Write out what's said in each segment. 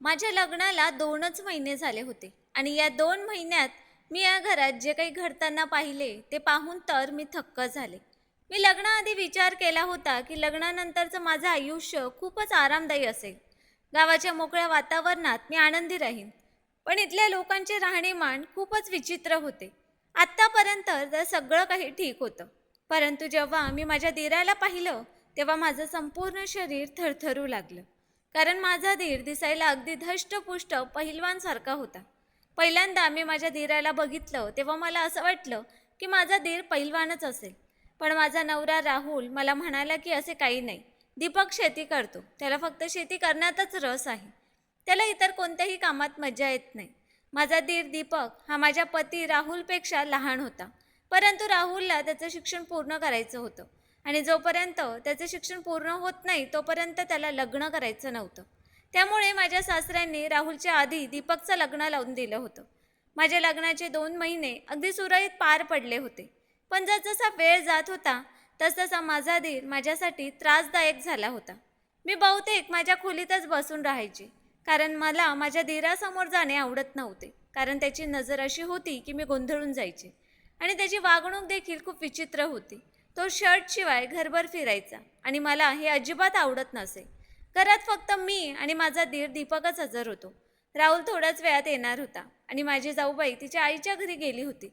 माझ्या लग्नाला दोनच महिने झाले होते. आणि या दोन महिन्यात मी या घरात जे काही घडताना पाहिले ते पाहून तर मी थक्क झाले. मी लग्नाआधी विचार केला होता की लग्नानंतरचं माझं आयुष्य खूपच आरामदायी असेल. गावाच्या मोकळ्या वातावरणात मी आनंदी राहीन. पण इथल्या लोकांचे राहणीमान खूपच विचित्र होते. आत्तापर्यंत तर सगळं काही ठीक होतं. परंतु जेव्हा मी माझ्या दिराला पाहिलं तेव्हा माझं संपूर्ण शरीर थरथरू लागलं. कारण माझा धीर दिसायला अगदी धष्टपुष्ट पहिलवानसारखा होता. पहिल्यांदा मी माझ्या धीराला बघितलं तेव्हा मला असं वाटलं की माझा धीर पहिलवानच असेल. पण माझा नवरा राहुल मला म्हणाला की असे काही नाही. दीपक शेती करतो. त्याला फक्त शेती करण्यातच रस आहे. त्याला इतर कोणत्याही कामात मजा येत नाही. माझा धीर दीपक हा माझ्या पती राहुलपेक्षा लहान होता. परंतु राहुलला त्याचं शिक्षण पूर्ण करायचं होतं. आणि जोपर्यंत त्याचं शिक्षण पूर्ण होत नाही तोपर्यंत त्याला लग्न करायचं नव्हतं. त्यामुळे माझ्या सासऱ्यांनी राहुलच्या आधी दीपकचं लग्न लावून दिलं होतं. माझ्या लग्नाचे दोन महिने अगदी सुरळीत पार पडले होते. पण जसजसा वेळ जात होता तसतसा माझा धीर माझ्यासाठी त्रासदायक झाला होता. मी बहुतेक माझ्या खोलीतच बसून राहायचे कारण मला माझ्या धीरासमोर जाणे आवडत नव्हते. कारण त्याची नजर अशी होती की मी गोंधळून जायचे. आणि त्याची वागणूक देखील खूप विचित्र होती. तो शर्टशिवाय घरभर फिरायचा आणि मला हे अजिबात आवडत नसे. घरात फक्त मी आणि माझा दीर दीपकच हजर होतो. राहुल थोड्याच वेळात येणार होता आणि माझी जाऊबाई तिच्या आईच्या घरी गेली होती.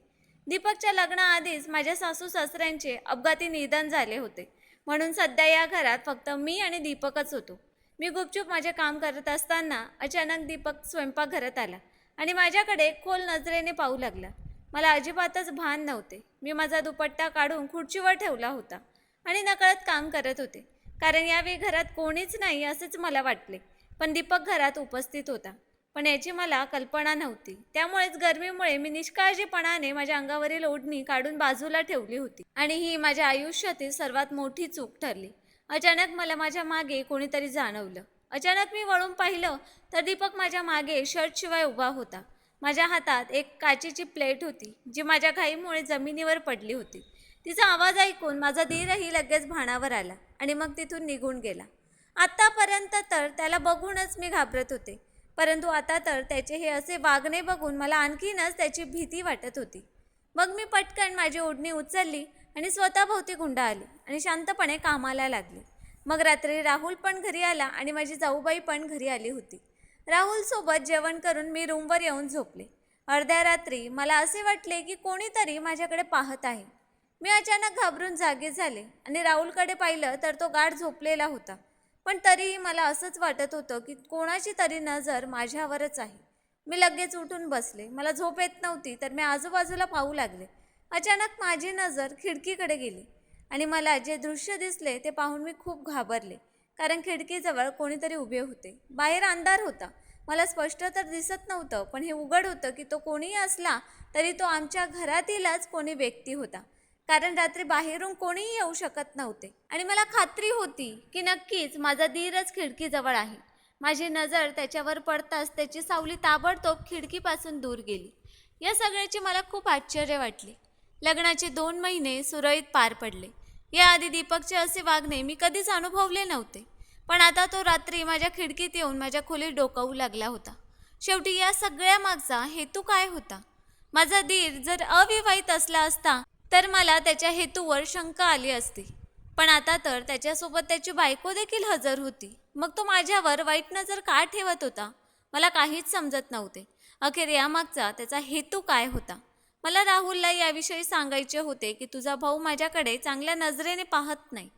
दीपकच्या लग्नाआधीच माझ्या सासू सासऱ्यांचे अपघाती निधन झाले होते. म्हणून सध्या या घरात फक्त मी आणि दीपकच होतो. मी गुपचूप माझे काम करत असताना अचानक दीपक स्वयंपाकघरात आला आणि माझ्याकडे खोल नजरेने पाहू लागला. मला अजिबातच भान नव्हते. मी माझा दुपट्टा काढून खुर्चीवर ठेवला होता आणि नकळत काम करत होते. कारण यावेळी घरात कोणीच नाही असेच मला वाटले. पण दीपक घरात उपस्थित होता. पण याची मला कल्पना नव्हती. त्यामुळेच गरमीमुळे मी निष्काळजीपणाने माझ्या अंगावरील ओढणी काढून बाजूला ठेवली होती आणि ही माझ्या आयुष्यातील सर्वात मोठी चूक ठरली. अचानक मला माझ्या मागे कोणीतरी जाणवलं. अचानक मी वळून पाहिलं तर दीपक माझ्या मागे शर्टशिवाय उभा होता. माझ्या हातात एक काचेची प्लेट होती जी माझ्या घाईमुळे जमिनीवर पडली होती. तिचा आवाज ऐकून माझा धीरही लगेच भाणावर आला आणि मग तिथून निघून गेला. आत्तापर्यंत तर त्याला बघूनच मी घाबरत होते परंतु आता तर त्याचे हे असे वागणे बघून मला आणखीनच त्याची भीती वाटत होती. मग मी पटकन माझी ओढणी उचलली आणि स्वतःभोवती गुंडा आली आणि शांतपणे कामाला लागली. मग रात्री राहुल पण घरी आला आणि माझी जाऊबाई पण घरी आली होती. राहुलसोबत जेवण करून मी रूमवर येऊन झोपले. अर्ध्या रात्री मला असे वाटले की कोणीतरी माझ्याकडे पाहत आहे. मी अचानक घाबरून जागे झाले आणि राहुलकडे पाहिलं तर तो गाढ झोपलेला होता. पण तरीही मला असंच वाटत होतं की कोणाची तरी नजर माझ्यावरच आहे. मी लगेच उठून बसले. मला झोप येत नव्हती तर मी आजूबाजूला पाहू लागले. अचानक माझी नजर खिडकीकडे गेली आणि मला जे दृश्य दिसले ते पाहून मी खूप घाबरले. कारण खिडकीजवळ कोणीतरी उभे होते. बाहेर अंधार होता. मला स्पष्ट तर दिसत नव्हतं पण हे उघड होतं की तो कोणीही असला तरी तो आमच्या घरातीलच कोणी व्यक्ती होता. कारण रात्री बाहेरून कोणीही येऊ शकत नव्हते. आणि मला खात्री होती की नक्कीच माझा धीरच खिडकीजवळ आहे. माझी नजर त्याच्यावर पडताच त्याची सावली ताबडतोब खिडकीपासून दूर गेली. या सगळ्याची मला खूप आश्चर्य वाटले. लग्नाचे दोन महिने सुरळीत पार पडले. याआधी दीपकचे असे वागणे मी कधीच अनुभवले नव्हते. पण आता तो रात्री माझ्या खिडकीत येऊन माझ्या खोलीत डोकावू लागला होता. शेवटी या सगळ्या मागचा हेतू काय होता? माझा धीर जर अविवाहित असला असता तर मला त्याच्या हेतूवर शंका आली असती. पण आता तर त्याच्यासोबत त्याची बायको देखील हजर होती. मग तो माझ्यावर वाईट नजर का ठेवत होता? मला काहीच समजत नव्हते. अखेर यामागचा त्याचा हेतू काय होता? मला राहुलला याविषयी सांगायचे होते की तुझा भाऊ माझ्याकडे चांगल्या नजरेने पाहत नाही.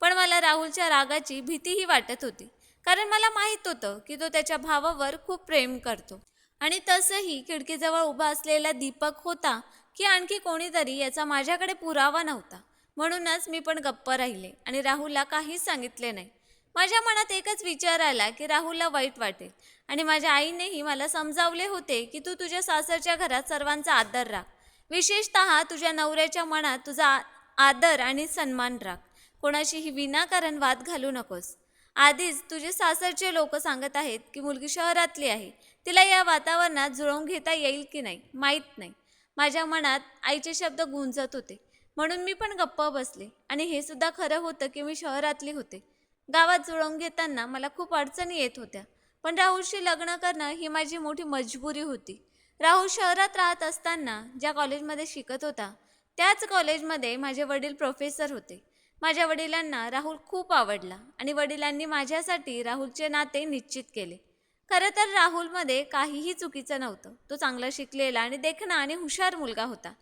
पण मला राहुलच्या रागाची भीतीही वाटत होती. कारण मला माहीत होतं की तो त्याच्या भावावर खूप प्रेम करतो. आणि तसंही खिडकीजवळ उभा असलेला दीपक होता की आणखी कोणीतरी याचा माझ्याकडे पुरावा नव्हता. म्हणूनच मी पण गप्प राहिले आणि राहुलला काहीच सांगितले नाही. माझ्या मनात एकच विचार आला की राहुलला वाईट वाटेल. आणि माझ्या आईनेही मला समजावले होते की तू तुझ्या सासरच्या घरात सर्वांचा आदर राख. विशेषत तुझ्या नवऱ्याच्या मनात तुझा आ- आदर आणि सन्मान राख. कोणाशीही विनाकारण वाद घालू नकोस. आधीच तुझे सासरचे लोक सांगत आहेत की मुलगी शहरातली आहे. तिला या वातावरणात जुळवून घेता येईल की नाही माहीत नाही. माझ्या मनात आईचे शब्द गुंजत होते. म्हणून मी पण गप्प बसले आणि हे सुद्धा खरं होतं की मी शहरातली होते. गावात जुळवून घेताना मला खूप अडचणी येत होत्या. पण राहुलशी लग्न करणं ही माझी मोठी मजबुरी होती. राहुल शहरात राहत असताना ज्या कॉलेजमध्ये शिकत होता त्याच कॉलेजमध्ये माझे वडील प्रोफेसर होते. माझ्या वडिलांना राहुल खूप आवडला आणि वडिलांनी माझ्यासाठी राहुलचे नाते निश्चित केले. खरं तर राहुलमध्ये काहीही चुकीचं नव्हतं. तो चांगला शिकलेला आणि देखणा आणि हुशार मुलगा होता.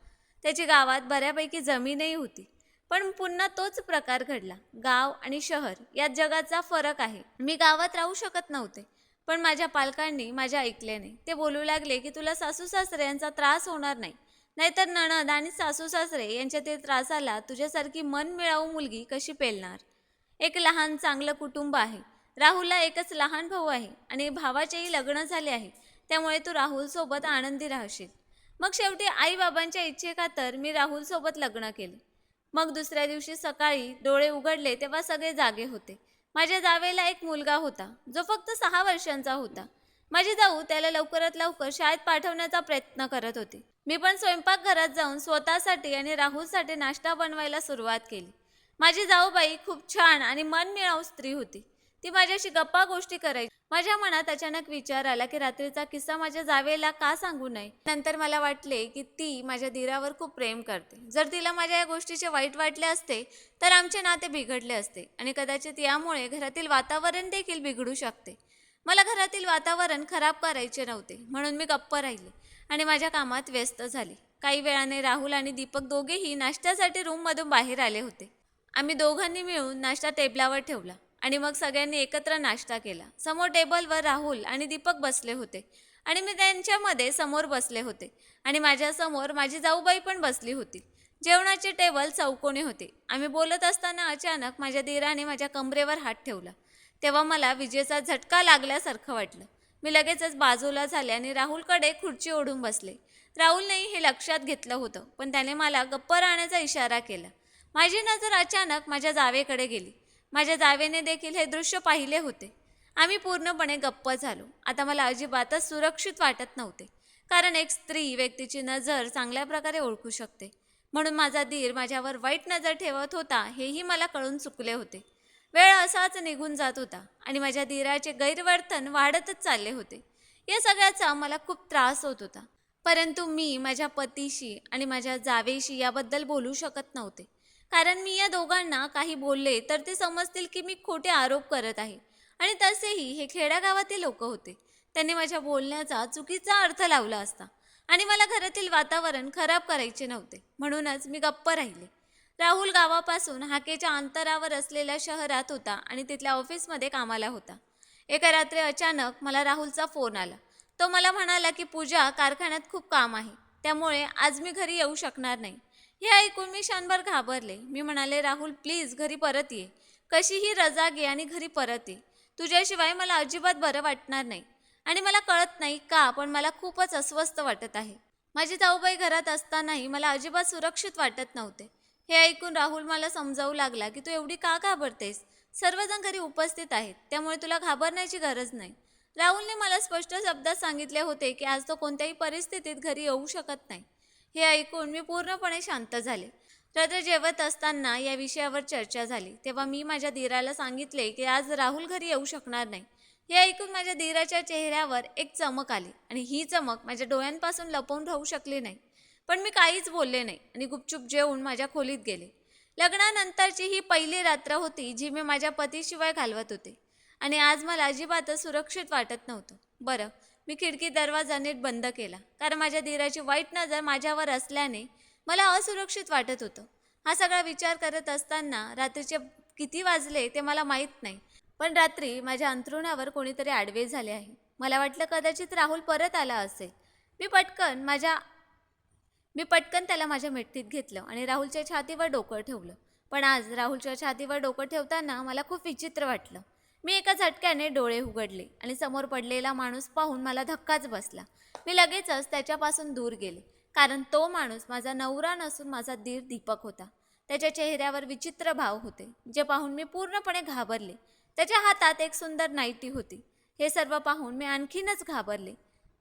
त्याची गावात बऱ्यापैकी जमीनही होती. पण पुन्हा तोच प्रकार घडला. गाव आणि शहर यात जगाचा फरक आहे. मी गावात राहू शकत नव्हते पण माझ्या पालकांनी माझ्या ऐकले नाही ते बोलू लागले की तुला सासू सासऱ्यांचा त्रास होणार नाही. नाहीतर नणद आणि सासू सासरे यांच्या त्रासाला तुझ्यासारखी मन मिळावू मुलगी कशी पेलणार? एक लहान चांगलं कुटुंब आहे. राहुलला एकच लहान भाऊ आहे आणि भावाचेही लग्न झाले आहे. त्यामुळे तू राहुलसोबत आनंदी राहशील. मग शेवटी आईबाबांच्या इच्छेखातर मी राहुलसोबत लग्न केले. मग दुसऱ्या दिवशी सकाळी डोळे उघडले तेव्हा सगळे जागे होते. माझ्या जावेला एक मुलगा होता. जो फक्त सहा वर्षांचा होता. माझी जाऊ त्याला लवकरात लवकर शाळेत पाठवण्याचा प्रयत्न करत होती. मी पण स्वयंपाकघरात जाऊन स्वतःसाठी आणि राहुलसाठी नाश्ता बनवायला सुरुवात केली. माझी जाऊबाई खूप छान आणि मनमिळाऊ स्त्री होती. ती माझ्याशी गप्पा गोष्टी करायची. माझ्या मनात अचानक विचार आला की रात्रीचा किस्सा माझ्या जावेला का सांगू नये? नंतर मला वाटले की ती माझ्या धीरावर खूप प्रेम करते. जर तिला माझ्या या गोष्टीचे वाईट वाटले असते तर आमचे नाते बिघडले असते आणि कदाचित यामुळे घरातील वातावरण देखील बिघडू शकते. मला घरातील वातावरण खराब करायचे नव्हते म्हणून मी गप्प राहिले. आणि माझ्या कामात व्यस्त झाले. काही वेळाने राहुल आणि दीपक दोघेही नाश्त्यासाठी रूममधून बाहेर आले होते. आम्ही दोघांनी मिळून नाश्ता टेबलावर ठेवला आणि मग सगळ्यांनी एकत्र नाश्ता केला. समोर टेबलवर राहुल आणि दीपक बसले होते आणि मी त्यांच्यामध्ये समोर बसले होते आणि माझ्यासमोर माझी जाऊबाई पण बसली होती. जेवणाचे टेबल चौकोनी होते. आम्ही बोलत असताना अचानक माझ्या धीराने माझ्या कमरेवर हात ठेवला. तेव्हा मला विजेचा झटका लागल्यासारखं वाटलं. मी लगेचच बाजूला झाले आणि राहुलकडे खुर्ची ओढून बसले. राहुलनेही हे लक्षात घेतलं होतं पण त्याने मला गप्प राहण्याचा इशारा केला. माझी नजर अचानक माझ्या जावेकडे गेली. माझ्या जावेने देखील हे दृश्य पाहिले होते. आम्ही पूर्णपणे गप्प झालो. आता मला अजिबातच सुरक्षित वाटत नव्हते कारण एक स्त्री व्यक्तीची नजर चांगल्या प्रकारे ओळखू शकते. म्हणून माझा धीर माझ्यावर वाईट नजर ठेवत होता हेही मला कळून चुकले होते. वेळ असाच निघून जात होता आणि माझ्या धीराचे गैरवर्तन वाढतच चालले होते. या सगळ्याचा मला खूप त्रास होत होता. परंतु मी माझ्या पतीशी आणि माझ्या जावेशी याबद्दल बोलू शकत नव्हते. कारण मी या दोघांना काही बोलले तर ते समजतील की मी खोटे आरोप करत आहे. आणि तसेही हे खेड्यागावातील लोक होते. त्यांनी माझ्या बोलण्याचा चुकीचा अर्थ लावला असता आणि मला घरातील वातावरण खराब करायचे नव्हते. म्हणूनच मी गप्प राहिले. राहुल गावापासून हाकेच्या अंतरावर असलेल्या शहरात होता आणि तिथल्या ऑफिसमध्ये कामाला होता. एका रात्री अचानक मला राहुलचा फोन आला. तो मला म्हणाला की पूजा कारखान्यात खूप काम आहे. त्यामुळे आज मी घरी येऊ शकणार नाही. हे ऐकून मी क्षणभर घाबरले. मी म्हणाले राहुल प्लीज घरी परत ये. कशीही रजा घे आणि घरी परत ये. तुझ्याशिवाय मला अजिबात बरं वाटणार नाही. आणि मला कळत नाही का पण मला खूपच अस्वस्थ वाटत आहे. माझी जाऊबाई घरात असतानाही मला अजिबात सुरक्षित वाटत नव्हते. हे ऐकून राहुल मला समजावू लागला की तू एवढी का घाबरतेस? सर्वजण घरी उपस्थित आहेत त्यामुळे तुला घाबरण्याची गरज नाही. राहुलने मला स्पष्ट शब्दात सांगितले होते की आज तो कोणत्याही परिस्थितीत घरी येऊ शकत नाही. हे ऐकून मी पूर्णपणे शांत झाले. रात्र जेवत असताना या विषयावर चर्चा झाली. तेव्हा मी माझ्या धीराला सांगितले की आज राहुल घरी येऊ शकणार नाही. हे ऐकून माझ्या धीराच्या चेहऱ्यावर एक चमक आली आणि ही चमक माझ्या डोळ्यांपासून लपवून राहू शकली नाही. पण मी काहीच बोलले नाही आणि गुपचूप जेवून माझ्या खोलीत गेले. लग्नानंतरची ही पहिली रात्र होती जी मी माझ्या पतीशिवाय घालवत होते आणि आज मला अजिबातच सुरक्षित वाटत नव्हतं. बरं मी खिडकी दरवाजा नीट बंद केला कारण माझ्या धीराची वाईट नजर माझ्यावर असल्याने मला असुरक्षित वाटत होतं. हा सगळा विचार करत असताना रात्रीचे किती वाजले ते मला माहीत नाही पण रात्री माझ्या अंथरुणावर कोणीतरी आडवे झाले आहे. मला वाटलं कदाचित राहुल परत आला असेल. मी पटकन माझ्या मी पटकन त्याला माझ्या मिठीत घेतलं आणि राहुलच्या छातीवर डोकं ठेवलं. पण आज राहुलच्या छातीवर डोकं ठेवताना मला खूप विचित्र वाटलं. मी एका झटक्याने डोळे उघडले आणि समोर पडलेला माणूस पाहून मला धक्काच बसला. मी लगेचच त्याच्यापासून दूर गेले कारण तो माणूस माझा नवरा नसून माझा दीर दीपक होता. त्याच्या चेहऱ्यावर विचित्र भाव होते जे पाहून मी पूर्णपणे घाबरले. त्याच्या हातात एक सुंदर नाईटी होती. हे सर्व पाहून मी आणखीनच घाबरले.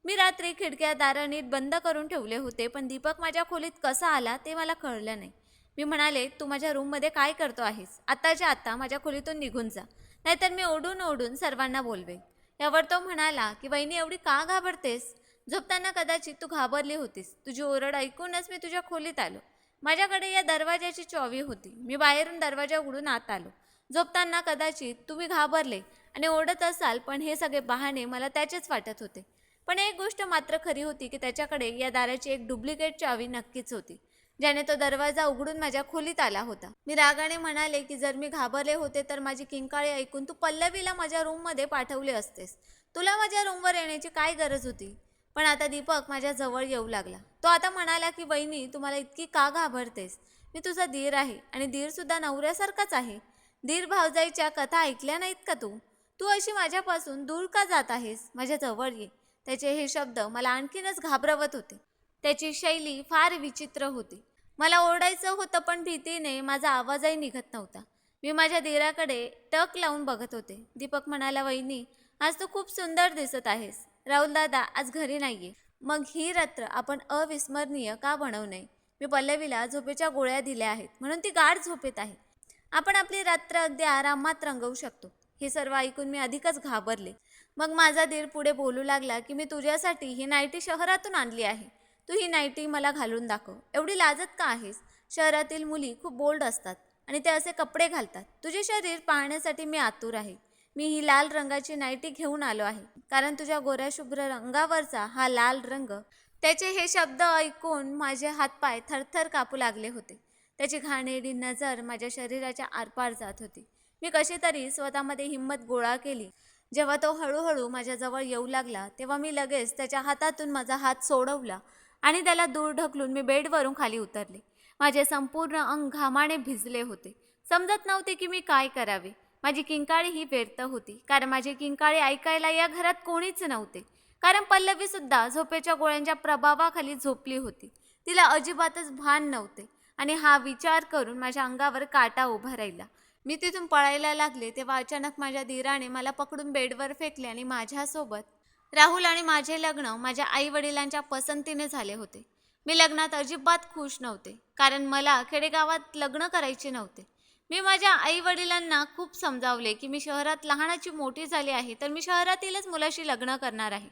मी रात्री खिडक्या दारं नीट बंद करून ठेवले होते पण दीपक माझ्या खोलीत कसा आला ते मला कळलं नाही. मी म्हणाले तू माझ्या रूममध्ये काय करतो आहेस? आत्ताच्या आत्ता माझ्या खोलीतून निघून जा. नाहीतर मी ओढून ओढून सर्वांना बोलवे. यावर तो म्हणाला की वहिनी एवढी का घाबरतेस? झोपताना कदाचित तू घाबरली होतीस. तुझी ओरड ऐकूनच मी तुझ्या खोलीत आलो. माझ्याकडे या दरवाजाची चॉवी होती. मी बाहेरून दरवाजा उघडून आत आलो. झोपताना कदाचित तुम्ही घाबरले आणि ओढत असाल पण हे सगळे बहाणे मला त्याचेच वाटत होते. पण एक गोष्ट मात्र खरी होती की त्याच्याकडे या दाराची एक डुप्लिकेट चावी नक्कीच होती ज्याने तो दरवाजा उघडून माझ्या खोलीत आला होता. मी रागाने म्हणाले की जर मी घाबरले होते तर माझी किंकाळी ऐकून तू पल्लवीला माझ्या रूममध्ये पाठवले असतेस. तुला माझ्या रूमवर येण्याची काय गरज होती? पण आता दीपक माझ्या जवळ येऊ लागला. तो आता म्हणाला की वहिनी तुम्हाला इतकी का घाबरतेस? मी तुझा धीर आहे आणि धीरसुद्धा नवऱ्यासारखाच आहे. धीर भावजाईच्या कथा ऐकल्या नाहीत का तू? तू अशी माझ्यापासून दूर का जात आहेस? माझ्या जवळ ये. त्याचे हे शब्द मला आणखीनच घाबरवत होते. त्याची शैली फार विचित्र होती. मला ओरडायचं होतं पण भीतीने माझा आवाजही निघत नव्हता. मी माझ्या धीराकडे टक लावून बघत होते. दीपक म्हणाला वहिनी आज तू खूप सुंदर दिसत आहेस. राहुल दादा आज घरी नाहीये. मग ही रात्र आपण अविस्मरणीय का बनवू नये मी पल्लवीला झोपेच्या गोळ्या दिल्या आहेत म्हणून ती गाढ झोपेत आहे. आपण आपली रात्र अगदी आरामात रंगवू शकतो. हे सर्व ऐकून मी अधिकच घाबरले. मग माझा धीर पुढे बोलू लागला की मी तुझ्यासाठी ही नाईटी शहरातून आणली आहे. तू ही नाईटी मला घालून दाखव. एवढी लाजत का आहेस? शहरातील मुली खूप बोल्ड असतात आणि ते असे कपडे घालतात. तुझे शरीर पाहण्यासाठी मी आतुर आहे. मी ही लाल रंगाची नाईटी घेऊन आलो आहे. कारण तुझ्या गोऱ्या शुभ्र रंगावरचा हा लाल रंग त्याचे हे शब्द ऐकून माझे हातपाय थरथर कापू लागले होते. त्याची घाणेरडी नजर माझ्या शरीराच्या आरपार जात होती. मी कशी तरी स्वतःमध्ये हिंमत गोळा केली. जेव्हा तो हळूहळू माझ्याजवळ येऊ लागला तेव्हा मी लगेच त्याच्या हातातून माझा हात सोडवला आणि त्याला दूर ढकलून मी बेडवरून खाली उतरले. माझे संपूर्ण अंग घामाने भिजले होते. समजत नव्हते की मी काय करावे. माझी किंकाळी ही व्यर्थ होती कारण माझी किंकाळी ऐकायला या घरात कोणीच नव्हते. कारण पल्लवी सुद्धा झोपेच्या गोळ्यांच्या प्रभावाखाली झोपली होती. तिला अजिबातच भान नव्हते आणि हा विचार करून माझ्या अंगावर काटा उभा राहिला. मी तिथून पळायला लागले तेव्हा अचानक माझ्या धीराने मला पकडून बेडवर फेकले आणि माझ्यासोबत राहुल आणि माझे लग्न माझ्या आई वडिलांच्या पसंतीने झाले होते. मी लग्नात अजिबात खुश नव्हते कारण मला खेडेगावात लग्न करायचे नव्हते. मी माझ्या आई वडिलांना खूप समजावले की मी शहरात लहानाची मोठी झाली आहे तर मी शहरातीलच मुलाशी लग्न करणार आहे.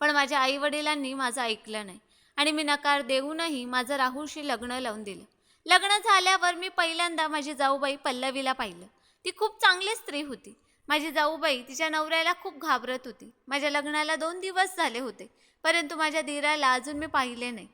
पण माझ्या आई वडिलांनी माझं ऐकलं नाही आणि मी नकार देऊनही माझं राहुलशी लग्न लावून दिलं. लग्न झाल्यावर मी पहिल्यांदा माझी जाऊबाई पल्लवीला पाहिलं. ती खूप चांगली स्त्री होती. माझी जाऊबाई तिच्या नवऱ्याला खूप घाबरत होती. माझ्या लग्नाला दोन दिवस झाले होते परंतु माझ्या दिराला अजून मी पाहिले नाही.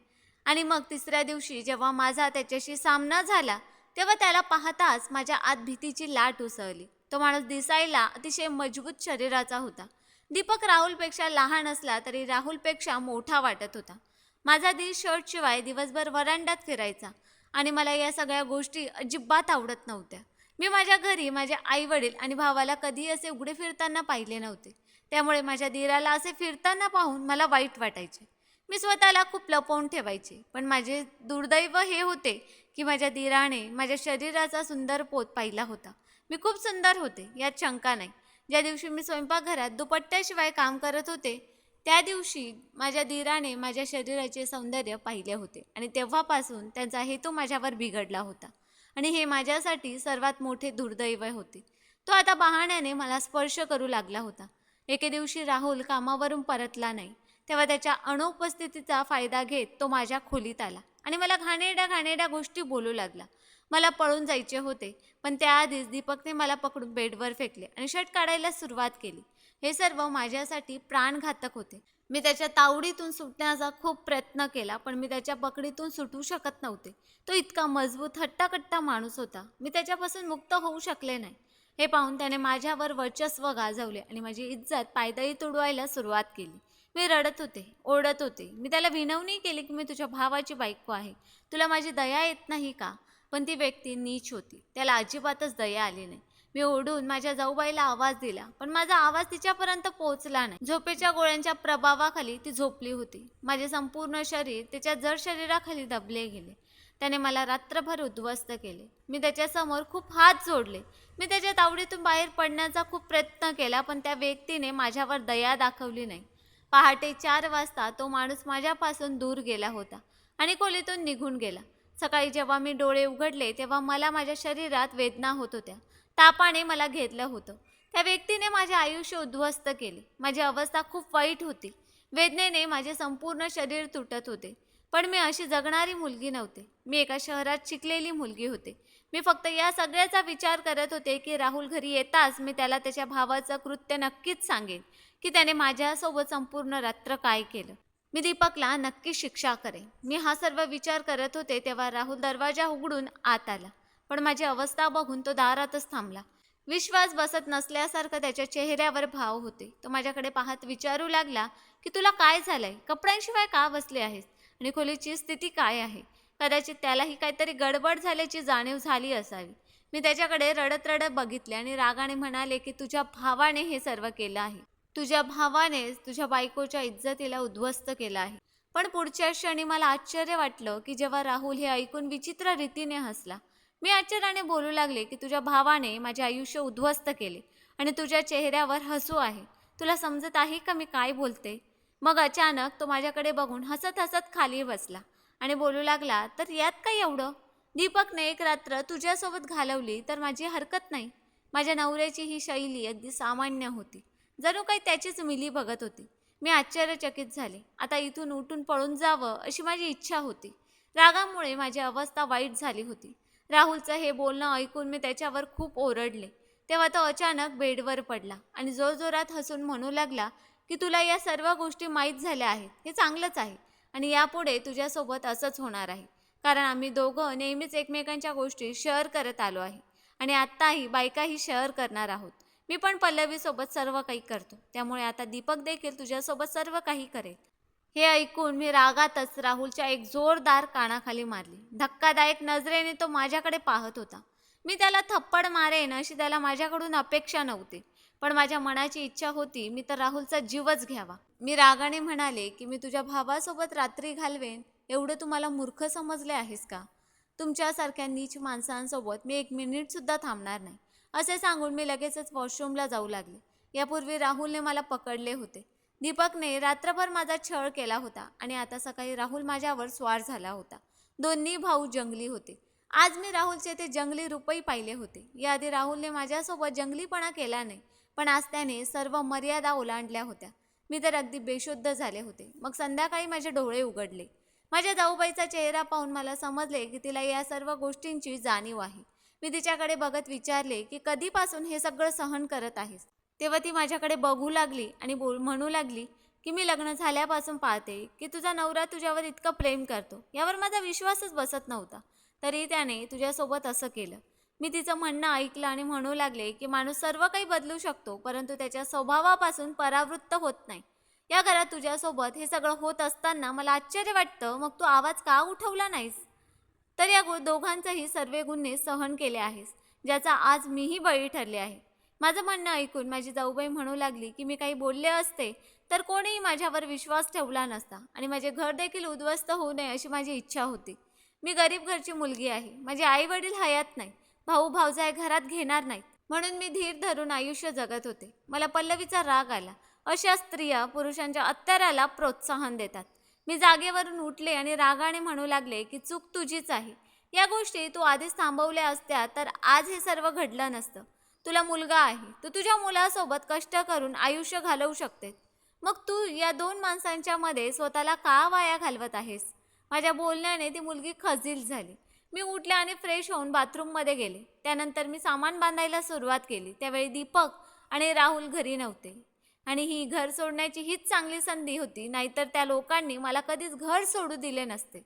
आणि मग तिसऱ्या दिवशी जेव्हा माझा त्याच्याशी सामना झाला तेव्हा त्याला पाहताच माझ्या आत भीतीची लाट उसळली. तो माणूस दिसायला अतिशय मजबूत शरीराचा होता. दीपक राहुलपेक्षा लहान असला तरी राहुलपेक्षा मोठा वाटत होता. माझा दी शर्टशिवाय दिवसभर वरांड्यात फिरायचा. आणि मला या सगळ्या गोष्टी अजिबात आवडत नव्हत्या. मी माझ्या घरी माझे आई वडील आणि भावाला कधी असे उघडे फिरताना पाहिले नव्हते. त्यामुळे माझ्या दिराला असे फिरताना पाहून मला वाईट वाटायचे. मी स्वतःला खूप लपवून ठेवायचे. पण माझे दुर्दैव हे होते की माझ्या दिराने माझ्या शरीराचा सुंदर पोत पाहिला होता. मी खूप सुंदर होते यात शंका नाही. ज्या दिवशी मी स्वयंपाकघरात दुपट्ट्याशिवाय काम करत होते त्या दिवशी माझ्या धीराने माझ्या शरीराचे सौंदर्य पाहिले होते आणि तेव्हापासून त्यांचा हेतू माझ्यावर बिघडला होता. आणि हे माझ्यासाठी सर्वात मोठे दुर्दैव होते. तो आता बहाण्याने मला स्पर्श करू लागला होता. एके दिवशी राहुल कामावरून परतला नाही. तेव्हा त्याच्या अनुपस्थितीचा फायदा घेत तो माझ्या खोलीत आला. आणि मला घाणेरड्या घाणेरड्या गोष्टी बोलू लागला. मला पळून जायचे होते पण त्याआधीच दीपकने मला पकडून बेडवर फेकले आणि शर्ट काढायला सुरुवात केली. हे सर्व माझ्यासाठी प्राणघातक होते. मी त्याच्या तावडीतून सुटण्याचा खूप प्रयत्न केला पण मी त्याच्या पकडीतून सुटू शकत नव्हते. तो इतका मजबूत हट्टाकट्टा माणूस होता. मी त्याच्यापासून मुक्त होऊ शकले नाही. हे पाहून त्याने माझ्यावर वर्चस्व गाजवले आणि माझी इज्जत पायदळी तुडवायला सुरुवात केली. मी रडत होते ओरडत होते. मी त्याला विनवणी केली की मी तुझ्या भावाची बायको आहे. तुला माझी दया येत नाही का? पण ती व्यक्ती नीच होती. त्याला अजिबातच दया आली नाही. मी ओढून माझ्या जाऊबाईला आवाज दिला पण माझा आवाज तिच्यापर्यंत पोहोचला नाही. झोपेच्या गोळ्यांच्या प्रभावाखाली ती झोपली होती. माझे संपूर्ण शरीर तिच्या जड शरीराखाली दबले गेले. त्याने मला रात्रभर उद्ध्वस्त केले. मी त्याच्यासमोर खूप हात जोडले. मी त्याच्या तावडीतून बाहेर पडण्याचा खूप प्रयत्न केला पण त्या व्यक्तीने माझ्यावर दया दाखवली नाही. पहाटे चार वाजता तो माणूस माझ्यापासून दूर गेला होता आणि खोलीतून निघून गेला. सकाळी जेव्हा मी डोळे उघडले तेव्हा मला माझ्या शरीरात वेदना होत होत्या. तापाने मला घेतलं होतं. त्या व्यक्तीने माझे आयुष्य उद्ध्वस्त केले. माझी अवस्था खूप वाईट होती. वेदनेने माझे संपूर्ण शरीर तुटत होते. पण मी अशी जगणारी मुलगी नव्हते. मी एका शहरात शिकलेली मुलगी होते. मी फक्त या सगळ्याचा विचार करत होते की राहुल घरी येताच मी त्याला त्याच्या भावाचं कृत्य नक्कीच सांगेन की त्याने माझ्यासोबत संपूर्ण रात्र काय केलं. मी दीपकला नक्की शिक्षा करेन. मी हा सर्व विचार करत होते तेव्हा राहुल दरवाजा उघडून आत आला. पण माझी अवस्था बघून तो दारातच थांबला. विश्वास बसत नसल्यासारखं त्याच्या चेहऱ्यावर भाव होते. तो माझ्याकडे पाहत विचारू लागला की तुला काय झालंय? कपड्यांशिवाय का बसले आहेस? आणि खोलीची स्थिती काय आहे? कदाचित त्यालाही काहीतरी गडबड झाल्याची जाणीव झाली असावी. मी त्याच्याकडे रडत रडत बघितले आणि रागाने म्हणाले की तुझ्या भावाने हे सर्व केलं आहे. तुझ्या भावानेच तुझ्या बायकोच्या इज्जतीला उद्ध्वस्त केलं आहे. पण पुढच्या क्षणी मला आश्चर्य वाटलं की जेव्हा राहुल हे ऐकून विचित्र रीतीने हसला. मी आश्चर्याने बोलू लागले की तुझ्या भावाने माझे आयुष्य उद्ध्वस्त केले आणि तुझ्या चेहऱ्यावर हसू आहे. तुला समजत आहे का मी काय बोलते? मग अचानक तो माझ्याकडे बघून हसत हसत खाली बसला आणि बोलू लागला तर यात काय एवढं? दीपकने एक रात्र तुझ्यासोबत घालवली तर माझी हरकत नाही. माझ्या नवऱ्याची ही शैली अगदी सामान्य होती. जणू काही त्याचीच मिली बघत होती. मी आश्चर्यचकित झाले. आता इथून उठून पळून जावं अशी माझी इच्छा होती. रागामुळे माझी अवस्था वाईट झाली होती. राहुलचं हे बोलणं ऐकून मी त्याच्यावर खूप ओरडले. तेव्हा तो अचानक बेडवर पडला आणि जोरजोरात हसून म्हणू लागला की तुला या सर्व गोष्टी माहीत झाल्या आहेत. हे चांगलंच आहे. आणि यापुढे तुझ्यासोबत असंच होणार आहे. कारण आम्ही दोघं नेहमीच एकमेकांच्या गोष्टी शेअर करत आलो आहे. आणि आत्ताही बायकाही शेअर करणार आहोत. मी पण पल्लवीसोबत सर्व काही करतो. त्यामुळे आता दीपक देखील तुझ्यासोबत सर्व काही करेल. हे ऐकून मी रागातच राहुलच्या एक जोरदार कानाखाली मारली. धक्कादायक नजरेने तो माझ्याकडे पाहत होता. मी त्याला थप्पड मारेन अशी त्याला माझ्याकडून अपेक्षा नव्हती. पण माझ्या मनाची इच्छा होती मी तर राहुलचा जीवच घ्यावा. मी रागाने म्हणाले की मी तुझ्या भावासोबत रात्री घालवेन एवढं तुम्हाला मूर्ख समजले आहेस का? तुमच्यासारख्या नीच माणसांसोबत मी एक मिनिटसुद्धा थांबणार नाही. असे सांगून मी लगेचच वॉशरूमला जाऊ लागले. यापूर्वी राहुलने मला पकडले होते. दीपकने रात्रभर माझा छळ केला होता आणि आता सकाळी राहुल माझ्यावर स्वार झाला होता. दोन्ही भाऊ जंगली होते. आज मी राहुलचे ते जंगली रूपही पाहिले होते. याआधी राहुलने माझ्यासोबत जंगलीपणा केला नाही. पण आज त्याने सर्व मर्यादा ओलांडल्या होत्या. मी तर अगदी बेशुद्ध झाले होते. मग संध्याकाळी माझे डोळे उघडले. माझ्या जाऊबाईचा चेहरा पाहून मला समजले की तिला या सर्व गोष्टींची जाणीव आहे. मी तिच्याकडे बघत विचारले की कधीपासून हे सगळं सहन करत आहेस? तेव्हा ती माझ्याकडे बघू लागली आणि बोल म्हणू लागली की मी लग्न झाल्यापासून पाहते की तुझा नवरा तुझ्यावर इतकं प्रेम करतो. यावर माझा विश्वासच बसत नव्हता. तरी त्याने तुझ्यासोबत असं केलं. मी तिचं म्हणणं ऐकलं आणि म्हणू लागले की माणूस सर्व काही बदलू शकतो परंतु त्याच्या स्वभावापासून परावृत्त होत नाही. या घरात तुझ्यासोबत हे सगळं होत असताना मला आश्चर्य वाटतं मग तू आवाज का उठवला नाहीस? तर या गो दोघांचंही सर्व गुन्हे सहन केले आहेस ज्याचा आज मीही बळी ठरले आहे. माझं म्हणणं ऐकून माझी जाऊबाई म्हणू लागली की मी काही बोलले असते तर कोणीही माझ्यावर विश्वास ठेवला नसता आणि माझे घर देखील उद्ध्वस्त होऊ नये अशी माझी इच्छा होती. मी गरीब घरची मुलगी आहे माझे आई वडील हयात नाही भाऊ भाऊजाय घरात घेणार नाहीत. म्हणून मी धीर धरून आयुष्य जगत होते. मला पल्लवीचा राग आला. अशा स्त्रिया पुरुषांच्या अत्याराला प्रोत्साहन देतात. मी जागेवरून उठले आणि रागाने म्हणू लागले की चूक तुझीच आहे. या गोष्टी तू आधीच थांबवल्या असत्या तर आज हे सर्व घडलं नसतं. तुला मुलगा आहे. तू तुझ्या मुलासोबत कष्ट करून आयुष्य घालवू शकते मग तू या दोन माणसांच्या मध्ये स्वतःला का वाया घालवत आहेस? माझ्या बोलण्याने ती मुलगी खजील झाली. मी उठले आणि फ्रेश होऊन बाथरूममध्ये गेले. त्यानंतर मी सामान बांधायला सुरुवात केली. त्यावेळी दीपक आणि राहुल घरी नव्हते. आणि ही घर सोडण्याची हीच चांगली संधी होती. नाहीतर त्या लोकांनी मला कधीच घर सोडू दिले नसते.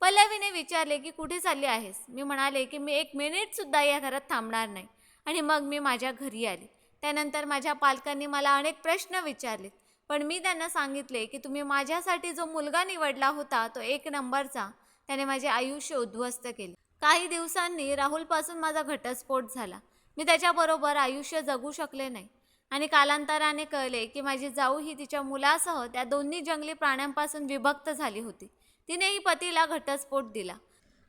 पल्लवीने विचारले की कुठे चालली आहेस? मी म्हणाले की मी एक मिनिटसुद्धा या घरात थांबणार नाही. आणि मग मी माझ्या घरी आले. त्यानंतर माझ्या पालकांनी मला अनेक प्रश्न विचारले पण मी त्यांना सांगितले की तुम्ही माझ्यासाठी जो मुलगा निवडला होता तो एक नंबरचा. त्याने माझे आयुष्य उद्ध्वस्त केले. काही दिवसांनी राहुलपासून माझा घटस्फोट झाला. मी त्याच्याबरोबर आयुष्य जगू शकले नाही. आणि कालांतराने कळले की माझी जाऊ ही तिच्या मुलासह त्या दोन्ही जंगली प्राण्यांपासून विभक्त झाली होती. तिनेही पतीला घटस्फोट दिला.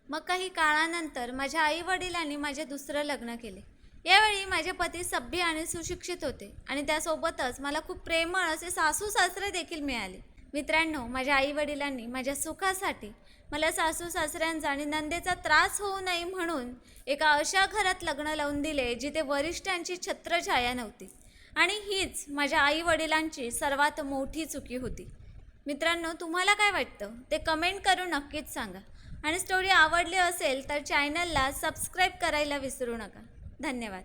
मग काही काळानंतर माझ्या आई वडिलांनी माझे दुसरं लग्न केले. यावेळी माझे पती सभ्य आणि सुशिक्षित होते आणि त्यासोबतच मला खूप प्रेमळ असे सासू सासरे देखील मिळाले. मित्रांनो माझ्या आईवडिलांनी माझ्या सुखासाठी मला सासू सासऱ्यांचा आणि नंदेचा त्रास होऊ नये म्हणून एका अशा घरात लग्न लावून दिले जिथे वरिष्ठांची छत्रछाया नव्हती. आणि हीच माझ्या आईवडिलांची सर्वात मोठी चुकी होती. मित्रांनो तुम्हाला काय वाटतं? ते कमेंट करून नक्कीच सांगा. आणि स्टोरी आवडली असेल तर चॅनलला सबस्क्राईब करायला विसरू नका. धन्यवाद.